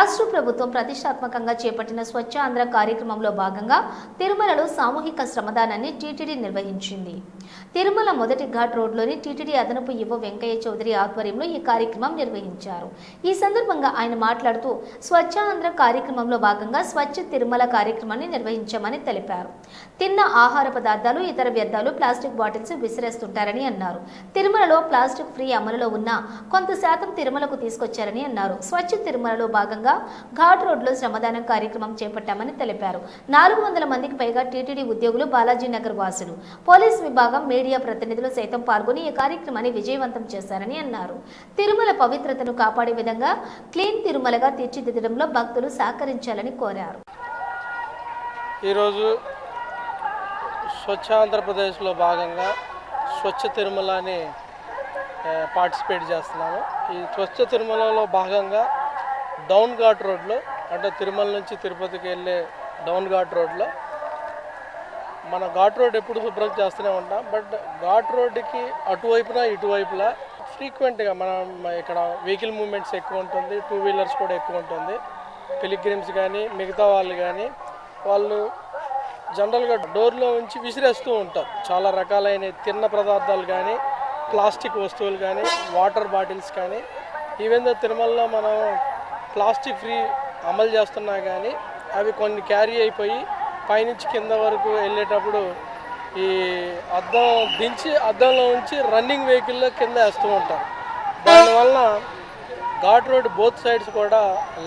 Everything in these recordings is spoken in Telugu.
రాష్ట్ర ప్రభుత్వం ప్రతిష్టాత్మకంగా చేపట్టిన స్వచ్ఛ ఆంధ్ర కార్యక్రమంలో భాగంగా తిరుమలలో సామూహిక శ్రమదానాన్ని టీటీడీ నిర్వహించింది. తిరుమల మొదటి ఘాట్ రోడ్లోని టీటీడీ అదనపు యువ వెంకయ్య చౌదరి ఆధ్వర్యంలో ఈ కార్యక్రమం నిర్వహించారు. ఈ సందర్భంగా ఆయన మాట్లాడుతూ స్వచ్ఛ ఆంధ్ర కార్యక్రమంలో భాగంగా స్వచ్ఛ తిరుమల కార్యక్రమాన్ని నిర్వహించామని తెలిపారు. తిన్న ఆహార పదార్థాలు ఇతర వ్యర్థాలు ప్లాస్టిక్ బాటిల్స్ విసిరేస్తుంటారని అన్నారు. తిరుమలలో ప్లాస్టిక్ ఫ్రీ అమలులో ఉన్న కొంత శాతం తిరుమలకు తీసుకొచ్చారని అన్నారు. స్వచ్ఛ తిరుమలలో భాగంగా ఘాట్ రోడ్లో శ్రమదానం కార్యక్రమం చేపట్టామని తెలిపారు. నాలుగు వందల మందికి పైగా టీటీడీ ఉద్యోగులు బాలాజీ నగర్ వాసులు. పోలీస్ విభాగం మీడియా ప్రతినిధులు సైతం పాల్గొని ఈ కార్యక్రమాన్ని విజయవంతం చేశారని అన్నారు. తిరుమల పవిత్రతను కాపాడే విధంగా క్లీన్ తిరుమలగా తీర్చిదిద్దడంలో భక్తులు సహకరించాలని కోరారు. ఈరోజు స్వచ్ఛ ఆంధ్రప్రదేశ్లో భాగంగా స్వచ్ఛ తిరుమల అని పార్టిసిపేట్ చేస్తున్నాము. ఈ స్వచ్ఛ తిరుమలలో భాగంగా డౌన్ ఘాట్ రోడ్లో అంటే తిరుమల నుంచి తిరుపతికి వెళ్ళే డౌన్ ఘాట్ రోడ్లో. మన ఘాట్ రోడ్ ఎప్పుడు శుభ్రం చేస్తూనే ఉంటాం బట్ ఘాట్ రోడ్డుకి అటువైపున ఇటువైపులా ఫ్రీక్వెంట్గా మనం ఇక్కడ వెహికల్ మూమెంట్స్ ఎక్కువ ఉంటుంది టూ వీలర్స్ కూడా ఎక్కువ ఉంటుంది. పిలిగ్రిమ్స్ కానీ మిగతా వాళ్ళు కానీ వాళ్ళు జనరల్గా డోర్లో ఉంచి విసిరేస్తూ ఉంటారు. చాలా రకాలైన తిన్న పదార్థాలు కానీ ప్లాస్టిక్ వస్తువులు కానీ వాటర్ బాటిల్స్ కానీ. ఈవెన్ దో తిరుమలలో మనం ప్లాస్టిక్ ఫ్రీ అమలు చేస్తున్నా కానీ అవి కొన్ని క్యారీ అయిపోయి పైనుంచి కింద వరకు వెళ్ళేటప్పుడు ఈ అద్దం దించి అద్దంలో ఉంచి రన్నింగ్ వెహికల్లో కింద వేస్తూ ఉంటారు. దానివల్ల ఘాట్ రోడ్ బోత్ సైడ్స్ కూడా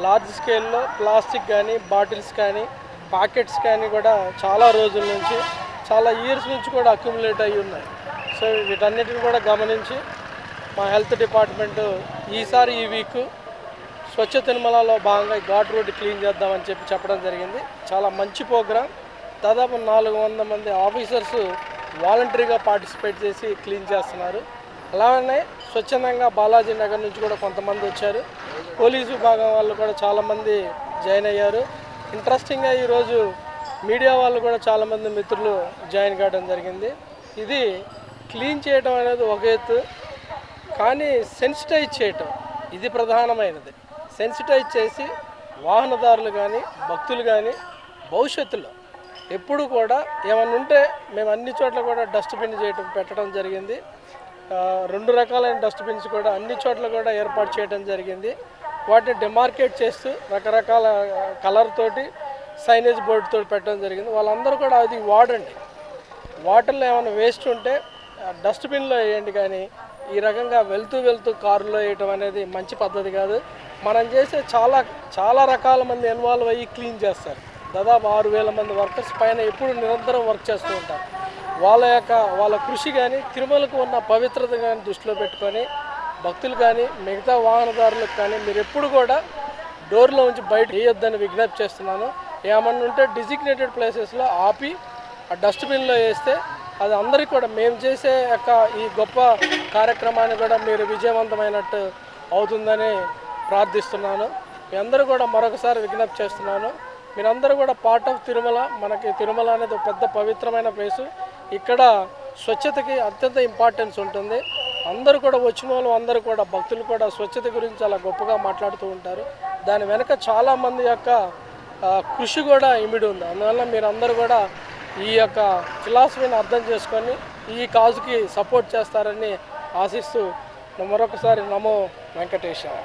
లార్జ్ స్కేల్లో ప్లాస్టిక్ కానీ బాటిల్స్ కానీ ప్యాకెట్స్ కానీ కూడా చాలా రోజుల నుంచి చాలా ఇయర్స్ నుంచి కూడా అక్యుములేట్ అయ్యి ఉన్నాయి. సో వీటన్నిటిని కూడా గమనించి మా హెల్త్ డిపార్ట్మెంట్ ఈసారి ఈ వీక్ స్వచ్ఛ తిరుమలలో భాగంగా ఘాట్ రోడ్డు క్లీన్ చేద్దామని చెప్పి చెప్పడం జరిగింది. చాలా మంచి ప్రోగ్రాం. దాదాపు నాలుగు వంద మంది ఆఫీసర్స్ వాలంటరీగా పార్టిసిపేట్ చేసి క్లీన్ చేస్తున్నారు. అలానే స్వచ్ఛందంగా బాలాజీ నగర్ నుంచి కూడా కొంతమంది వచ్చారు. పోలీసు విభాగం వాళ్ళు కూడా చాలామంది జాయిన్ అయ్యారు. ఇంట్రెస్టింగ్గా ఈరోజు మీడియా వాళ్ళు కూడా చాలామంది మిత్రులు జాయిన్ కావడం జరిగింది. ఇది క్లీన్ చేయడం అనేది ఒక ఎత్తు కానీ సెన్సిటైజ్ చేయటం ఇది ప్రధానమైనది. సెన్సిటైజ్ చేసి వాహనదారులు కానీ భక్తులు కానీ భవిష్యత్తులో ఎప్పుడు కూడా ఏమన్నా ఉంటే మేము అన్ని చోట్ల కూడా డస్ట్బిన్ చేయటం పెట్టడం జరిగింది. రెండు రకాలైన డస్ట్బిన్స్ కూడా అన్ని చోట్ల కూడా ఏర్పాటు చేయడం జరిగింది. వాటిని డిమార్కేట్ చేస్తూ రకరకాల కలర్ తోటి సైనేజ్ బోర్డుతో పెట్టడం జరిగింది. వాళ్ళందరూ కూడా అది వాడండి. వాటర్లో ఏమైనా వేస్ట్ ఉంటే డస్ట్బిన్లో వేయండి కానీ ఈ రకంగా వెళ్తూ వెళ్తూ కారులో వేయటం అనేది మంచి పద్ధతి కాదు. మనం చేసే చాలా చాలా రకాల మంది ఇన్వాల్వ్ అయ్యి క్లీన్ చేస్తారు. దాదాపు ఆరు వేల మంది వర్కర్స్ పైన ఎప్పుడు నిరంతరం వర్క్ చేస్తూ ఉంటారు. వాళ్ళ యొక్క వాళ్ళ కృషి కానీ తిరుమలకు ఉన్న పవిత్రత కానీ దృష్టిలో పెట్టుకొని భక్తులు కానీ మిగతా వాహనదారులకు కానీ మీరు ఎప్పుడు కూడా డోర్లో ఉంచి బయట వేయొద్దని విజ్ఞప్తి చేస్తున్నాను. ఏమన్నా ఉంటే డిజిగ్నేటెడ్ ప్లేసెస్లో ఆపి ఆ డస్ట్బిన్లో వేస్తే అది అందరికీ కూడా మేము చేసే యొక్క ఈ గొప్ప కార్యక్రమాన్ని కూడా మీరు విజయవంతమైనట్టు అవుతుందని ప్రార్థిస్తున్నాను. మీ అందరూ కూడా మరొకసారి విజ్ఞప్తి చేస్తున్నాను. మీరందరూ కూడా పార్ట్ ఆఫ్ తిరుమల మనకి తిరుమల అనేది ఒక పెద్ద పవిత్రమైన ప్లేసు ఇక్కడ స్వచ్ఛతకి అత్యంత ఇంపార్టెన్స్ ఉంటుంది. అందరూ కూడా వచ్చిన వాళ్ళు అందరూ కూడా భక్తులు కూడా స్వచ్ఛత గురించి చాలా గొప్పగా మాట్లాడుతూ ఉంటారు. దాని వెనక చాలామంది యొక్క కృషి కూడా ఇమిడి ఉంది. అందువల్ల మీరందరూ కూడా ఈ యొక్క ఫిలాసఫీని అర్థం చేసుకొని ఈ కాజుకి సపోర్ట్ చేస్తారని ఆశిస్తూ మరొకసారి నమో వెంకటేశ్వర